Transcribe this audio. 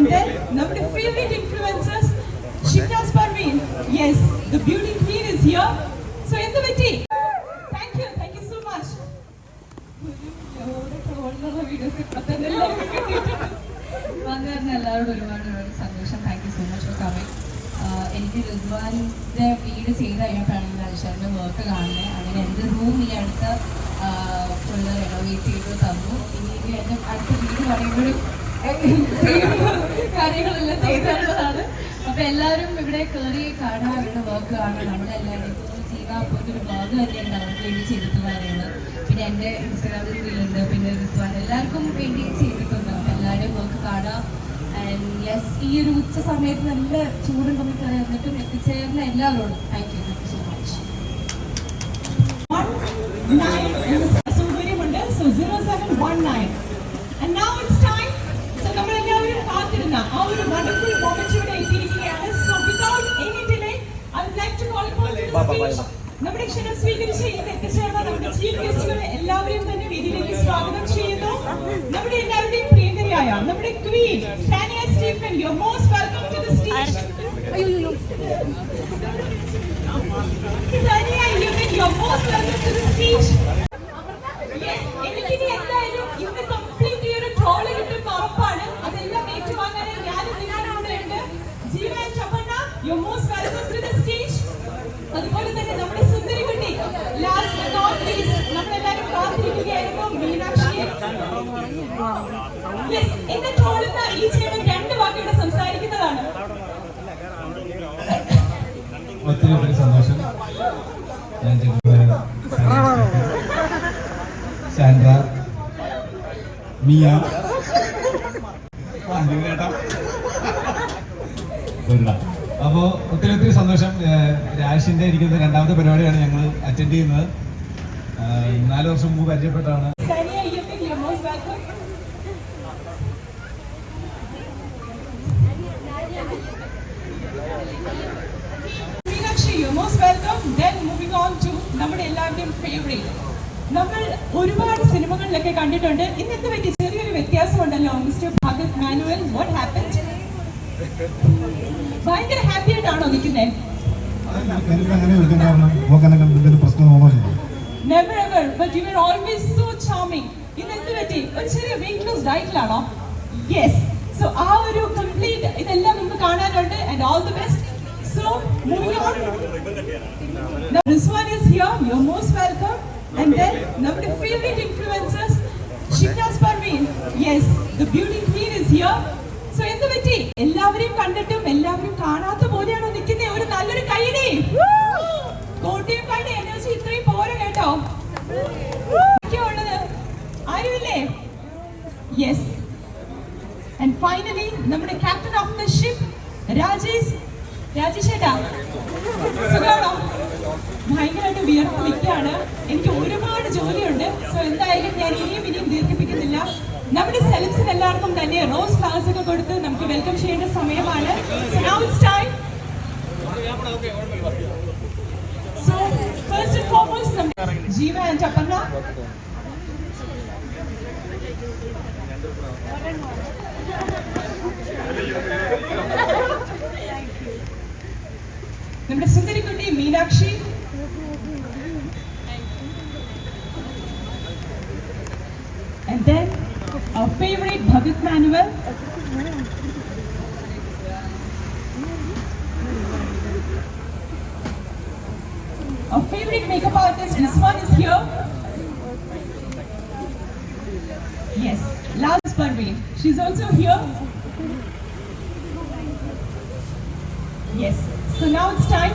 And നമ്മുടെ favorite influencers, Shiknas Parveen. Yes the beauty queen is here. So എന്ത് പറ്റി? Load ട്രോളിലുള്ള videos ഇപ്പൊ തന്നെ എല്ലാവർക്കും വന്നിരുന്ന എല്ലാവരോടും ഒരുപാട് ഒരുപാട് സന്തോഷം thank you so much for coming എനിക്ക് റിസ്വാന്റെ വീട് ചെയ്ത് കഴിഞ്ഞപ്പോഴാണ് അൽഷാറിന്റെ വർക്ക് കാണുന്നത് അങ്ങനെ എന്റെ റൂം ഈ അടുത്ത ഫുള്ള് റെനോവേറ്റ് ചെയ്ത് തന്നു ഇനി എന്റെ അടുത്ത വീട് പറയുമ്പോഴും കാര്യങ്ങളെല്ലാം ചെയ്തിട്ടുള്ളതാണ് അപ്പൊ എല്ലാവരും ഇവിടെ കയറി കാണാൻ അവരുടെ വർക്ക് കാണാൻ നമ്മളെല്ലാവരും ജീവ പോയിട്ട് ഒരു ബ്ലോഗ് തന്നെയാണ് അവർക്ക് വേണ്ടി ചെയ്തിട്ടുള്ളതാണ്. പിന്നെ എന്റെ ഇൻസ്റ്റാഗ്രാമിൽ റീലുണ്ട് പിന്നെ റിസ്വാൻ. എല്ലാവർക്കും വേണ്ടി ചെയ്തിട്ടുണ്ട്. അപ്പൊ എല്ലാവരും വർക്ക് കാണാം ആൻഡ് യെസ് ഈ ഒരു ഉച്ച സമയത്ത് നല്ല ചൂടും നമുക്ക് എന്നിട്ടും എത്തിച്ചേർന്ന എല്ലാവരോടും thank you thank you so much One nine എന്ന സൗകര്യമുണ്ട്. So 0719. നമ്മുടെ ക്ഷണം സ്വീകരിച്ച് ഇന്ന് എത്തിച്ചേർന്ന നമ്മുടെ ചീഫ് ഗസ്റ്റുകളെ എല്ലാവരെയും തന്നെ വേദിയിലേക്ക് സ്വാഗതം ചെയ്യുന്നു. നമ്മുടെ എല്ലാവരുടെയും പ്രിയങ്കരിയായ നമ്മുടെ queen Saniya Stephen you most welcome to the stage എന്നെ ട്രോളുന്ന ഈ ചേട്ടൻ രണ്ട് വാക്കിവിടെ സംസാരിക്കുന്നതാണ്. ഒത്തിരി ഒത്തിരി സന്തോഷം. ഞാൻ സാൻഡ്ര. മിയ. അപ്പോൾ ഒത്തിരി ഒത്തിരി സന്തോഷം. ഏഹ് രാഷിന്റെ ഇരിക്കുന്ന രണ്ടാമത്തെ പരിപാടിയാണ് ഞങ്ങൾ അറ്റൻഡ് ചെയ്യുന്നത്. നാല് വർഷം മുമ്പ് പരിചയപ്പെട്ടാണ് most welcome Then moving on to നമ്മുടെ എല്ലാവരുടെയും ഫേവറേറ്റ് നമ്മൾ ഒരുപാട് സിനിമകളിലൊക്കെ കണ്ടിട്ടുണ്ട്. ഇന്ന് എന്ത് പറ്റി? ചെറിയൊരു വ്യത്യാസമുണ്ടല്ലോ mister Bhagath Manuel what happen ഭയങ്കര ഹാപ്പി ആയിട്ടാണോ തോന്നുന്നില്ല never ever but you are always so charming ഇന്ന് എന്ത് ഒരു ചെറിയ വെയിറ്റ് ലോസ് ഡയറ്റിലാണോ യെസ് സോ ആ ഒരു കംപ്ലീറ്റ് ഇതെല്ലാം നമുക്ക് കാണാനുണ്ട് and all the best so moving on This is here you are most welcome and then നമ്മുടെ favourite influencers Shifnas Parveen yes the beauty queen is here so എന്ത് പറ്റി? എല്ലാവരെയും കണ്ടിട്ടും എല്ലാവരും കാണാത്ത പോലെയാണോ നിൽക്കുന്നത് ഒരു നല്ലൊരു കൈനി കോട്ടയം കൈനി എനർജി ഇത്രയും പോരാ കേട്ടോ. ഉള്ളത്. ആരുമില്ലേ? യെസ് ആൻഡ് ഫൈനലി നമ്മുടെ captain of the ship Rajesh Rajesh ഏട്ടാ? സുഖാണോ ഭയങ്കരമായിട്ട് വിയർപ്പ് നിൽക്കുകയാണ് എനിക്ക് ഒരുപാട് ജോലിയുണ്ട്. സോ എന്തായാലും ഞാൻ ഇനിയും ഇനിയും ദീർഘിപ്പിക്കുന്നില്ല. നമ്മുടെ സെലക്സിന് എല്ലാവർക്കും തന്നെ റോസ് ഫ്ലവേഴ്സ് ഒക്കെ കൊടുത്ത് നമുക്ക് വെൽക്കം ചെയ്യേണ്ട സമയമാണ്. First and foremost, നമ്മുടെ ജീവ ആൻഡ് അപ്പന്ന നമ്മുടെ സുന്ദരിക്കുട്ടി Meenakshi And then our favorite Bhagat Manuel. Our favorite makeup artist, this one is here. Yes, Laz Parveen. She's also here. Yes. So now it's time